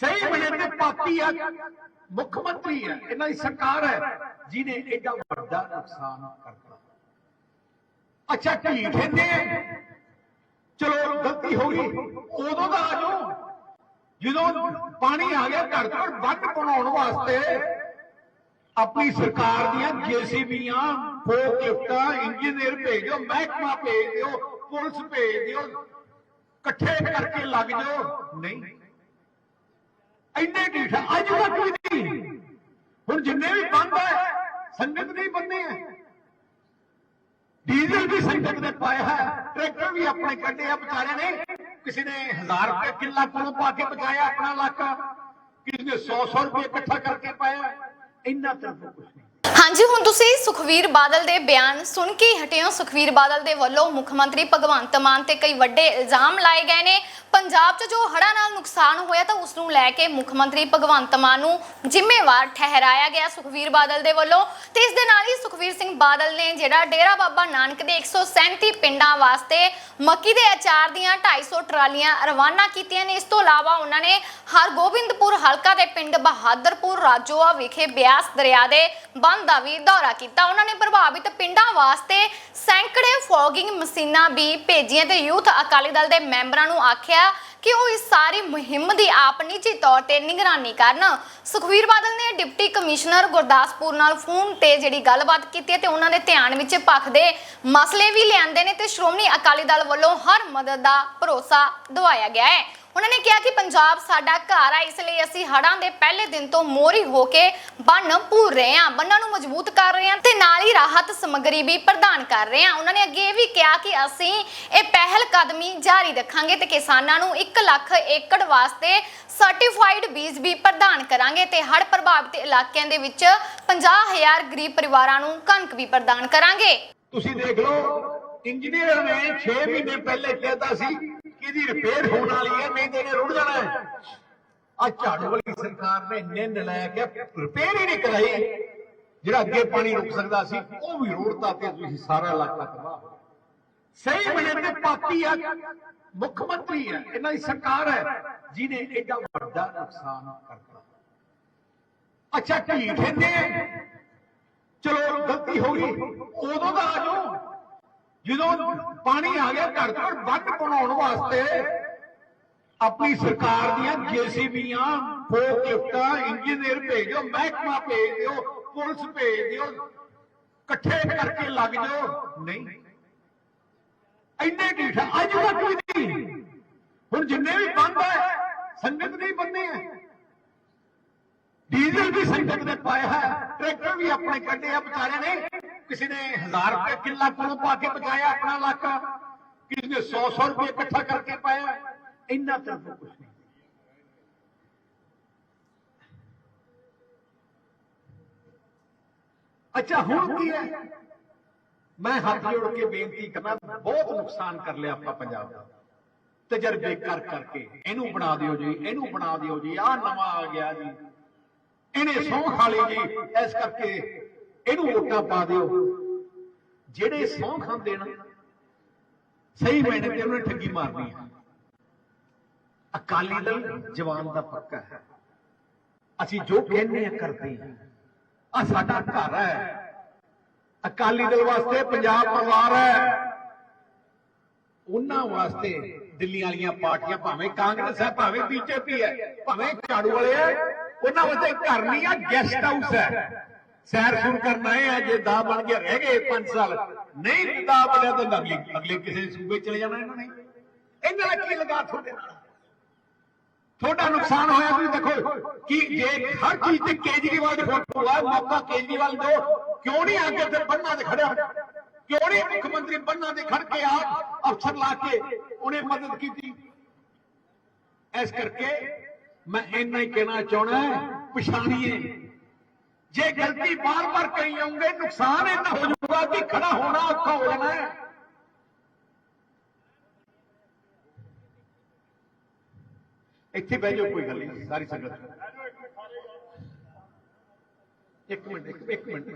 ਸਹੀ ਮਨੇ ਤੇ ਪਾਪੀ ਆ। ਮੁੱਖ ਮੰਤਰੀ ਹੈ, ਇਹਨਾਂ ਦੀ ਸਰਕਾਰ ਹੈ, ਜਿਹਨੇ ਐਡਾ ਵੱਡਾ ਨੁਕਸਾਨ ਕਰਤਾ। ਅੱਛਾ, ਢੀਠ ਹੁੰਦੇ ਚਲੋ, ਗਲਤੀ ਹੋ ਗਈ। ਉਦੋਂ ਦਾ ਆ ਜਾਓ। ਜਦੋਂ ਪਾਣੀ ਆ ਗਿਆ ਘਰ ਤੋਂ ਬੰਨ ਬਣਾਉਣ ਵਾਸਤੇ, ਆਪਣੀ ਸਰਕਾਰ ਦੀਆਂ ਜੀਸੀਬੀਆਂ, ਫੋਕ ਲਿਫਟਾਂ, ਇੰਜੀਨੀਅਰ ਭੇਜੋ, ਮਹਿਕਮਾ ਭੇਜ ਦਿਓ, ਪੁਲਿਸ ਭੇਜ ਦਿਓ, ਇਕੱਠੇ ਕਰਕੇ ਲੱਗ ਜਾਓ। ਨਹੀਂ। ਇੰਨੇ ਢੀਠ ਆ, ਅੱਜ ਤੱਕ ਵੀ ਨਹੀਂ। ਹੁਣ ਜਿੰਨੇ ਵੀ ਬੰਦ ਹੈ ਸੰਗਤ ਨਹੀਂ ਬੰਦੇ ਹੈ ਡੀਜ਼ਲ ਵੀ ਸੰਗਤ ਨੇ ਪਾਇਆ ਹੈ ਟਰੈਕਟਰ ਵੀ ਆਪਣੇ ਕੱਢੇ ਆ ਵਿਚਾਰਿਆਂ ਨੇ। ਕਿਸੇ ਨੇ 1000 ਰੁਪਏ ਕਿੱਲਾ ਕੋਲੋਂ ਪਾ ਕੇ ਬਚਾਇਆ ਆਪਣਾ ਇਲਾਕਾ ਕਿਸੇ ਨੇ 100 100 ਰੁਪਏ ਇਕੱਠਾ ਕਰਕੇ ਪਾਇਆ। ਇੰਨਾ ਤਾਂ ਕੁਝ ਨਹੀਂ। ਹਾਂਜੀ ਹੁਣ ਤੁਸੀਂ ਸੁਖਵੀਰ ਬਾਦਲ ਦੇ ਬਿਆਨ ਸੁਣ ਕੇ ਹੀ ਹਟੇ ਸੁਖਵੀਰ ਬਾਦਲ ਦੇ ਵੱਲੋਂ ਮੁੱਖ ਮੰਤਰੀ ਭਗਵੰਤ ਮਾਨ ਤੇ ਕਈ ਵੱਡੇ ਇਲਜ਼ਾਮ ਲਾਏ ਗਏ ਨੇ। ਪੰਜਾਬ 'ਚ ਜੋ ਹੜ੍ਹਾਂ ਨਾਲ ਨੁਕਸਾਨ ਹੋਇਆ ਤਾਂ ਉਸ ਨੂੰ ਲੈ ਕੇ ਮੁੱਖ ਮੰਤਰੀ ਭਗਵੰਤ ਮਾਨ ਨੂੰ ਜ਼ਿੰਮੇਵਾਰ ਠਹਿਰਾਇਆ ਗਿਆ ਸੁਖਵੀਰ ਬਾਦਲ ਦੇ ਵੱਲੋਂ ਤੇ ਇਸ ਦੇ ਨਾਲ ਹੀ ਸੁਖਵੀਰ ਸਿੰਘ ਬਾਦਲ ਨੇ ਜਿਹੜਾ ਡੇਰਾ ਬਾਬਾ ਨਾਨਕ ਦੇ 137 ਪਿੰਡਾਂ ਵਾਸਤੇ ਮੱਕੀ ਦੇ ਅਚਾਰ ਦੀਆਂ 250 ਟਰਾਲੀਆਂ ਰਵਾਨਾ ਕੀਤੀਆਂ ਨੇ। ਇਸ ਤੋਂ ਇਲਾਵਾ ਉਹਨਾਂ ਨੇ ਹਰਗੋਬਿੰਦਪੁਰ ਹਲਕਾ ਦੇ ਪਿੰਡ ਬਹਾਦਰਪੁਰ ਰਾਜੋਆ ਵਿਖੇ ਬਿਆਸ ਦਰਿਆ ਦੇ ਬੰਦ ਦਾ ਵੀ ਦੌਰਾ ਕੀਤਾ। ਉਹਨਾਂ ਨੇ ਪ੍ਰਭਾਵਿਤ ਪਿੰਡਾਂ ਵਾਸਤੇ ਸੈਂਕੜੇ ਫੋਗਿੰਗ ਮਸ਼ੀਨਾਂ ਵੀ ਭੇਜੀਆਂ ਤੇ ਯੂਥ ਅਕਾਲੀ ਦਲ ਦੇ ਮੈਂਬਰਾਂ ਨੂੰ ਆਖਿਆ ਕਿ ਉਹ ਇਸ ਸਾਰੀ ਮੁਹਿੰਮ ਦੀ ਆਪ ਨਿੱਜੀ ਤੌਰ ਤੇ ਨਿਗਰਾਨੀ ਕਰਨ। ਸੁਖਵੀਰ ਬਾਦਲ ਨੇ ਡਿਪਟੀ ਕਮਿਸ਼ਨਰ ਗੁਰਦਾਸਪੁਰ ਨਾਲ ਫੋਨ ਤੇ ਜਿਹੜੀ ਗੱਲਬਾਤ ਕੀਤੀ ਹੈ ਤੇ ਉਹਨਾਂ ਦੇ ਧਿਆਨ ਵਿੱਚ ਪੱਖ ਦੇ ਮਸਲੇ ਵੀ ਲਿਆਂਦੇ ਨੇ ਤੇ ਸ਼੍ਰੋਮਣੀ ਅਕਾਲੀ ਦਲ ਵੱਲੋਂ ਹਰ ਮਦਦ ਦਾ ਭਰੋਸਾ ਦਵਾਇਆ ਗਿਆ ਹੈ। ਉਹਨਾਂ ਨੇ ਕਿਹਾ ਕਿ ਪੰਜਾਬ ਸਾਡਾ ਘਰ ਆ, ਇਸ ਲਈ ਅਸੀਂ ਹੜ੍ਹਾਂ ਦੇ ਪਹਿਲੇ ਦਿਨ ਤੋਂ ਮੋਰੀ ਹੋ ਕੇ ਬੰਨ ਪੂਰ ਰਹੇ ਹਾਂ, ਬੰਨਾਂ ਨੂੰ ਮਜ਼ਬੂਤ ਕਰ ਰਹੇ ਹਾਂ ਤੇ ਨਾਲ ਹੀ ਰਾਹਤ ਸਮੱਗਰੀ ਵੀ ਪ੍ਰਦਾਨ ਕਰ ਰਹੇ ਹਾਂ। ਉਹਨਾਂ ਨੇ ਅੱਗੇ ਇਹ ਵੀ ਕਿਹਾ ਕਿ ਅਸੀਂ ਇਹ ਪਹਿਲ ਕਦਮੀ ਜਾਰੀ ਰੱਖਾਂਗੇ ਤੇ ਕਿਸਾਨਾਂ ਨੂੰ 1 ਲੱਖ ਏਕੜ ਵਾਸਤੇ ਸਰਟੀਫਾਈਡ ਬੀਜ ਵੀ ਪ੍ਰਦਾਨ ਕਰਾਂਗੇ ਤੇ ਹੜ੍ਹ ਪ੍ਰਭਾਵਿਤ ਇਲਾਕਿਆਂ ਦੇ ਵਿੱਚ 50000 ਗਰੀਬ ਪਰਿਵਾਰਾਂ ਨੂੰ ਕਣਕ ਵੀ ਪ੍ਰਦਾਨ ਕਰਾਂਗੇ। ਤੁਸੀਂ ਦੇਖ ਲਓ ਇੰਜੀਨੀਅਰ ਨੇ 6 ਮਹੀਨੇ ਪਹਿਲੇ ਕਹਿਤਾ ਸੀ ਕਿ ਇਹਦੀ ਰਿਪੇਅਰ ਹੋਣ ਵਾਲੀ ਹੈ ਨਹੀਂ ਤੇ ਇਹਨੇ ਰੁੜ ਜਾਣਾ ਹੈ। ਆ ਝਾੜੂ ਵਾਲੀ ਸਰਕਾਰ ਨੇ ਨਿੰਨ ਲੈ ਕੇ ਰਿਪੇਅਰ ਹੀ ਨਹੀਂ ਕਰਾਈ। ਜਿਹੜਾ ਅੱਗੇ ਪਾਣੀ ਰੁਕ ਸਕਦਾ ਸੀ, ਉਹ ਵੀ ਰੋੜਤਾ ਤੇ ਤੁਸੀਂ ਸਾਰਾ ਇਲਾਕਾ ਤਬਾਹ ਸਹੀ ਬਣੇ ਤੇ ਪਾਪੀ ਆ, ਮੁੱਖ ਮੰਤਰੀ ਹੈ, ਇਹਨਾਂ ਦੀ ਸਰਕਾਰ ਹੈ, ਜਿਹਨੇ ਐਡਾ ਵੱਡਾ ਨੁਕਸਾਨ ਕਰਤਾ। ਅੱਛਾ, ਢੀਠ ਹੁੰਦੇ ਚਲੋ, ਗਲਤੀ ਹੋ ਗਈ। ਉਦੋਂ ਦਾ ਆ ਜਾਓ। ਜਦੋਂ ਪਾਣੀ ਆ ਗਿਆ, ਘਰ ਤੋਂ ਵੱਧ ਬਣਾਉਣ ਵਾਸਤੇ ਆਪਣੀ ਸਰਕਾਰ ਦੀਆਂ ਜੀਸੀਬੀਆਂ, ਫੋਕ ਲਿਫਟਾਂ, ਇੰਜੀਨੀਅਰ ਭੇਜੋ, ਮਹਿਕਮਾ ਭੇਜ ਦਿਓ, ਪੁਲਿਸ ਭੇਜ ਦਿਓ, ਇਕੱਠੇ ਕਰਕੇ ਲੱਗ ਜਾਓ। ਨਹੀਂ। ਇੰਨੇ ਢੀਠ ਅੱਜ ਤੱਕ ਵੀ ਨਹੀਂ। ਹੁਣ ਜਿੰਨੇ ਵੀ ਬੰਦ ਹੈ ਸੰਗਤ ਨਹੀਂ ਬੰਦੇ ਹੈ ਡੀਜ਼ਲ ਵੀ ਸੰਗਤ ਨੇ ਪਾਇਆ ਹੈ ਟਰੈਕਟਰ ਵੀ ਆਪਣੇ ਕੱਢੇ ਆ ਵਿਚਾਰੇ ਨੇ। ਕਿਸੇ ਨੇ 1000 ਰੁਪਏ ਕਿੱਲਾ ਕੋਲੋਂ ਪਾ ਕੇ ਬਚਾਇਆ ਆਪਣਾ ਇਲਾਕਾ ਕਿਸੇ ਨੇ 100 100 ਰੁਪਏ ਇਕੱਠਾ ਕਰਕੇ ਪਾਇਆ ਇੰਨਾ ਤਾਂ ਕੁਝ ਨਹੀਂ। ਅੱਛਾ, ਹੁਣ ਕੀ ਹੈ? ਮੈਂ ਹੱਥ ਜੋੜ ਕੇ ਬੇਨਤੀ ਕਰਨਾ ਬਹੁਤ ਨੁਕਸਾਨ ਕਰ ਲਿਆ ਆਪਾਂ ਪੰਜਾਬ ਦਾ। ਤਜਰਬੇ ਕਰ ਕਰਕੇ, ਇਹਨੂੰ ਬਣਾ ਦਿਓ ਜੀ, ਇਹਨੂੰ ਬਣਾ ਦਿਓ ਜੀ, ਆਹ ਨਵਾਂ ਆ ਗਿਆ ਜੀ। ਇਹਨੇ ਸਹੁੰ ਖਾ ਲਈ ਜੀ, ਇਸ ਕਰਕੇ ਇਹਨੂੰ ਵੋਟਾਂ ਪਾ ਦਿਓ। ਜਿਹੜੇ ਸਹੁੰ ਖਾਂਦੇ ਨਾ, ਸਹੀ ਮੈਨੇ ਤੇ ਉਹਨੇ ਠੱਗੀ ਮਾਰਨੀ ਹੈ ਅਕਾਲੀ ਦਲ ਜਵਾਨ ਦਾ ਪੱਕਾ ਹੈ। ਅਸੀਂ ਜੋ ਕਹਿੰਦੇ ਆ ਕਰਦੇ ਹਾਂ ਆ ਸਾਡਾ ਘਰ ਹੈ। ਅਕਾਲੀ ਦਲ ਵਾਸਤੇ ਪੰਜਾਬ ਪਰਿਵਾਰ ਹੈ। ਉਹਨਾਂ ਵਾਸਤੇ ਦਿੱਲੀ ਵਾਲੀਆਂ ਪਾਰਟੀਆਂ ਭਾਵੇਂ ਕਾਂਗਰਸ ਹੈ, ਭਾਵੇਂ ਬੀਜੇਪੀ ਹੈ, ਭਾਵੇਂ ਝਾੜੂ ਵਾਲੇ ਹੈ, ਉਹਨਾਂ ਵਾਸਤੇ ਘਰ ਨਹੀਂ ਆ ਗੈਸਟ ਹਾਊਸ ਹੈ। ਸੈਰ ਸੁਣ ਕਰਨ ਆਏ ਆ ਜੇ ਦਾ ਬਣ ਕੇ ਰਹਿ ਗਏ 5 ਸਾਲ। ਨਹੀਂ ਦਾ ਬਣਿਆ ਤਾਂ ਅਗਲੇ ਅਗਲੇ ਕਿਸੇ ਸੂਬੇ ਚਲੇ ਜਾਣਾ ਇਹਨਾਂ ਨੇ। ਇਹਨਾਂ ਦਾ ਕੀ ਲਗਾ ਤੁਹਾਡੇ ਨਾਲ? ਤੁਹਾਡਾ ਨੁਕਸਾਨ ਹੋਇਆ ਤੁਸੀਂ ਦੇਖੋ ਕਿ ਜੇ ਹਰ ਚੀਜ਼ ਤੇ ਕੇਜਰੀਵਾਲ ਦੀ ਫੋਟੋ ਆ ਮੌਕਾ ਕੇਜਰੀਵਾਲ ਦੋ ਕਿਉਂ ਨਹੀਂ ਅੱਗੇ ਤੇ ਬੰਨਾ ਤੇ ਖੜਿਆ? ਕਿਉਂ ਨਹੀਂ ਮੁੱਖ ਮੰਤਰੀ ਬੰਨਾ ਦੇ ਖੜ ਕੇ ਆ ਅਫਸਰ ਲਾ ਕੇ ਉਹਨੇ ਮਦਦ ਕੀਤੀ? ਇਸ ਕਰਕੇ ਮੈਂ ਇੰਨਾ ਹੀ ਕਹਿਣਾ ਚਾਹਣਾ ਪਛਾਣੀਏ। ਜੇ ਗਲਤੀ ਬਾਰ-ਬਾਰ ਕਰੀ ਜਾਓਗੇ ਨੁਕਸਾਨ ਇੰਨਾ ਹੋ ਜਾਊਗਾ ਕਿ ਖੜਾ ਹੋਣਾ ਔਖਾ ਹੋ ਜਾਣਾ ਹੈ। ਇੱਥੇ ਬਹਿ ਜਾਓ, ਕੋਈ ਗੱਲ ਨਹੀਂ, ਸਾਰੀ ਸੰਗਤ। ਇੱਕ ਮਿੰਟ ਇੱਕ ਮਿੰਟ।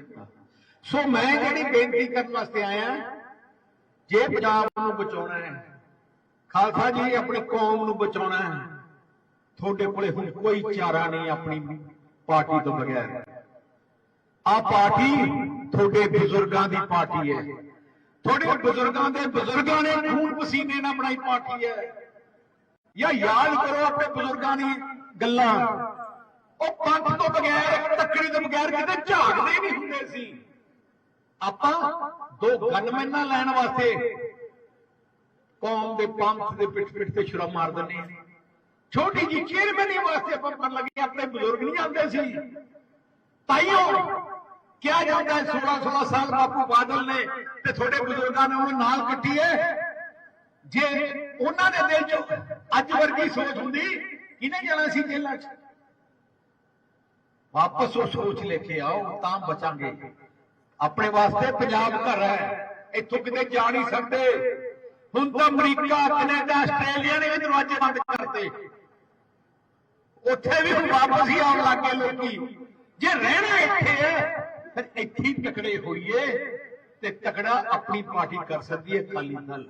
ਸੋ ਮੈਂ ਜਿਹੜੀ ਬੇਨਤੀ ਕਰਨ ਵਾਸਤੇ ਆਇਆ, ਜੇ ਪੰਜਾਬ ਨੂੰ ਬਚਾਉਣਾ ਹੈ, ਖਾਲਸਾ ਜੀ ਆਪਣੀ ਕੌਮ ਨੂੰ ਬਚਾਉਣਾ ਹੈ, ਤੁਹਾਡੇ ਕੋਲੇ ਹੁਣ ਕੋਈ ਚਾਰਾ ਨਹੀਂ ਆਪਣੀ ਪਾਰਟੀ ਤੋਂ ਬਗੈਰ। ਆ ਪਾਰਟੀ ਤੁਹਾਡੇ ਬਜ਼ੁਰਗਾਂ ਦੀ ਪਾਰਟੀ ਹੈ। ਤੁਹਾਡੇ ਬਜ਼ੁਰਗਾਂ ਦੇ ਬਜ਼ੁਰਗਾਂ ਨੇ ਖੂਨ ਪਸੀਨੇ ਨਾਲ ਬਣਾਈ ਪਾਰਟੀ ਹੈ। ਜਾਂ ਯਾਦ ਕਰੋ ਆਪਣੇ ਬਜ਼ੁਰਗਾਂ ਦੀ ਗੱਲਾਂ। ਉਹ ਪੰਥ ਤੋਂ ਬਗੈਰ ਟੱਕਰੀ ਤੋਂ ਬਗੈਰ ਕਿਤੇ ਝਾਕਦੇ ਨਹੀਂ ਹੁੰਦੇ ਸੀ। ਆਪਾਂ ਦੋ ਗਨਮੈਨਾਂ ਲੈਣ ਵਾਸਤੇ ਕੌਮ ਦੇ ਪੰਥ ਦੇ ਪਿੱਠ ਪਿੱਠ ਤੇ ਛੁਰਾ ਮਾਰ ਦਿੰਦੇ ਆ ਛੋਟੀ ਜੀ ਚੇਅਰਮੈਨੀ ਵਾਸਤੇ ਆਪਾਂ ਕਰਨ ਲੱਗੇ ਆਪਣੇ ਬਜ਼ੁਰਗ ਨਹੀਂ ਆਉਂਦੇ ਸੀ। ਤਾਈਓ ਕਿਹਾ ਜਾਂਦਾ ਹੈ 16 16 ਸਾਲ ਬਾਪੂ ਬਾਦਲ ਨੇ ਤੇ ਤੁਹਾਡੇ ਬਜ਼ੁਰਗਾਂ ਨੇ ਉਹਨੂੰ ਨਾਲ ਕੱਟੀ ਹੈ। ਜੇ ਉਹਨਾਂ ਦੇ ਦਿਲ 'ਚ ਅੱਜ ਵਰਗੀ ਸੋਚ ਹੁੰਦੀ, ਕਿਹਨੇ ਜਾਣਾ ਸੀ ਜੇਲ੍ਹਾਂ 'ਚ? ਵਾਪਸ ਉਹ ਸੋਚ ਲੈ ਕੇ ਆਓ, ਤਾਂ ਬਚਾਂਗੇ। ਆਪਣੇ ਵਾਸਤੇ ਪੰਜਾਬ ਘਰ ਹੈ, ਇੱਥੋਂ ਕਿਤੇ ਜਾ ਨਹੀਂ ਸਕਦੇ। ਹੁਣ ਤਾਂ ਅਮਰੀਕਾ, ਕੈਨੇਡਾ, ਆਸਟ੍ਰੇਲੀਆ ਨੇ ਵੀ ਦਰਵਾਜ਼ੇ ਬੰਦ ਕਰਤੇ। ਉੱਥੇ ਵੀ ਹੁਣ ਵਾਪਸ ਹੀ ਆਉਣ ਲੱਗੇ ਲੋਕੀ। ਜੇ ਰਹਿਣਾ ਇੱਥੇ ਹੈ ਫਿਰ ਇੱਥੇ ਤਕੜੇ ਹੋਈਏ ਤੇ ਤਕੜਾ ਆਪਣੀ ਪਾਰਟੀ ਕਰ ਸਕਦੀ ਹੈ ਅਕਾਲੀ ਦਲ।